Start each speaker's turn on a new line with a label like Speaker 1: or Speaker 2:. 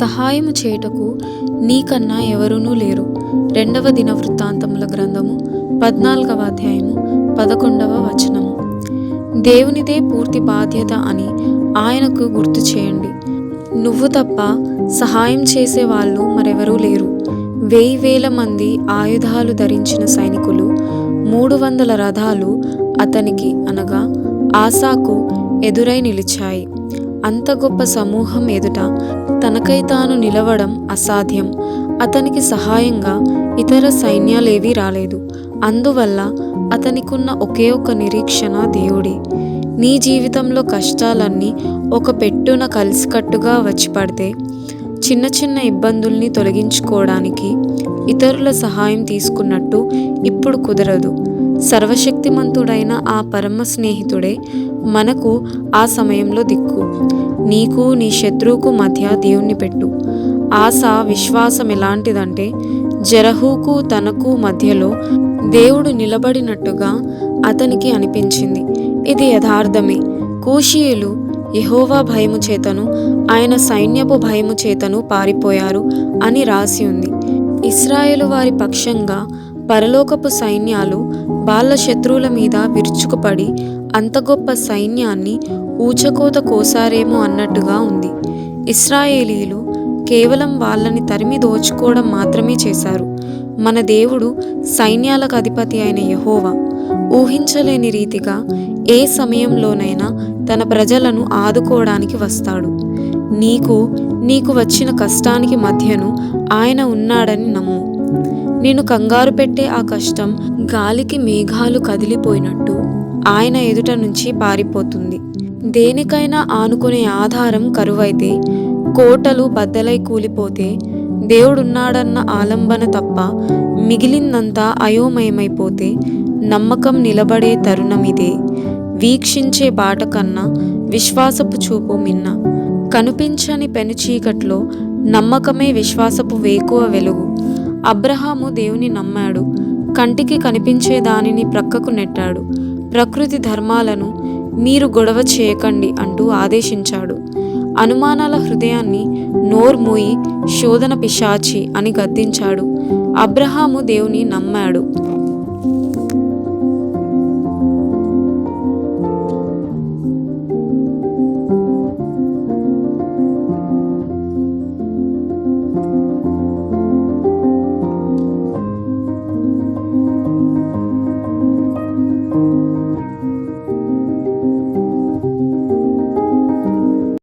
Speaker 1: సహాయము చేయుటకు నీకన్నా ఎవరునూ లేరు. రెండవ దిన వృత్తాంతముల గ్రంథము పద్నాలుగవ అధ్యాయము పదకొండవ వచనము. దేవునిదే పూర్తి బాధ్యత అని ఆయనకు గుర్తు చేయండి. నువ్వు తప్ప సహాయం చేసే వాళ్ళు మరెవరూ లేరు. వెయ్యి వేల మంది ఆయుధాలు ధరించిన సైనికులు మూడు వందల రథాలు అతనికి అనగా ఆసాకు ఎదురై నిలిచాయి. అంత గొప్ప సమూహం ఎదుట తనకై తాను నిలవడం అసాధ్యం. అతనికి సహాయంగా ఇతర సైన్యాలేవీ రాలేదు. అందువల్ల అతనికున్న ఒకే ఒక నిరీక్షణ దేవుడే. నీ జీవితంలో కష్టాలన్నీ ఒక పెట్టున కలిసికట్టుగా వచ్చి పడితే చిన్న చిన్న ఇబ్బందుల్ని తొలగించుకోవడానికి ఇతరుల సహాయం తీసుకున్నట్టు ఇప్పుడు కుదరదు. సర్వశక్తిమంతుడైన ఆ పరమ స్నేహితుడే మనకు ఆ సమయంలో దిక్కు. నీకు నీ శత్రువుకు మధ్య దేవుణ్ణి పెట్టు. ఆశ విశ్వాసం ఎలాంటిదంటే జరహుకు తనకు మధ్యలో దేవుడు నిలబడినట్టుగా అతనికి అనిపించింది. ఇది యథార్థమే. కూషియులు యహోవా భయము చేతను ఆయన సైన్యపు భయము చేతను పారిపోయారు అని రాసి ఉంది. ఇస్రాయేలు వారి పక్షంగా పరలోకపు సైన్యాలు బాల శత్రువుల మీద విరుచుకుపడి అంత గొప్ప సైన్యాన్ని ఊచకోత కోసారేమో అన్నట్టుగా ఉంది. ఇస్రాయేలీలు కేవలం వాళ్ళని తరిమి దోచుకోవడం మాత్రమే చేశారు. మన దేవుడు సైన్యాలకు అధిపతి అయిన యహోవా ఊహించలేని రీతిగా ఏ సమయంలోనైనా తన ప్రజలను ఆదుకోవడానికి వస్తాడు. నీకు నీకు వచ్చిన కష్టానికి మధ్యను ఆయన ఉన్నాడని నమ్ము. నేను కంగారు పెట్టే ఆ కష్టం గాలికి మేఘాలు కదిలిపోయినట్టు ఆయన ఎదుట నుంచి పారిపోతుంది. దేనికైనా ఆనుకునే ఆధారం కరువైతే కోటలు బద్దలై కూలిపోతే దేవుడున్నాడన్న ఆలంబన తప్ప మిగిలిందంతా అయోమయమైపోతే నమ్మకం నిలబడే తరుణమిదే వీక్షించే బాట కన్నా విశ్వాసపు చూపు మిన్న. కనిపించని పెనుచీకట్లో నమ్మకమే విశ్వాసపు వేకువ వెలుగు. అబ్రహాము దేవుని నమ్మాడు. కంటికి కనిపించే దానిని ప్రక్కకు నెట్టాడు. ప్రకృతి ధర్మాలను మీరు గొడవ చేయకండి అంటూ ఆదేశించాడు. అనుమానాల హృదయాన్ని నోర్మూయి శోధన పిశాచి అని గద్దించాడు. అబ్రహాము దేవుని నమ్మాడు.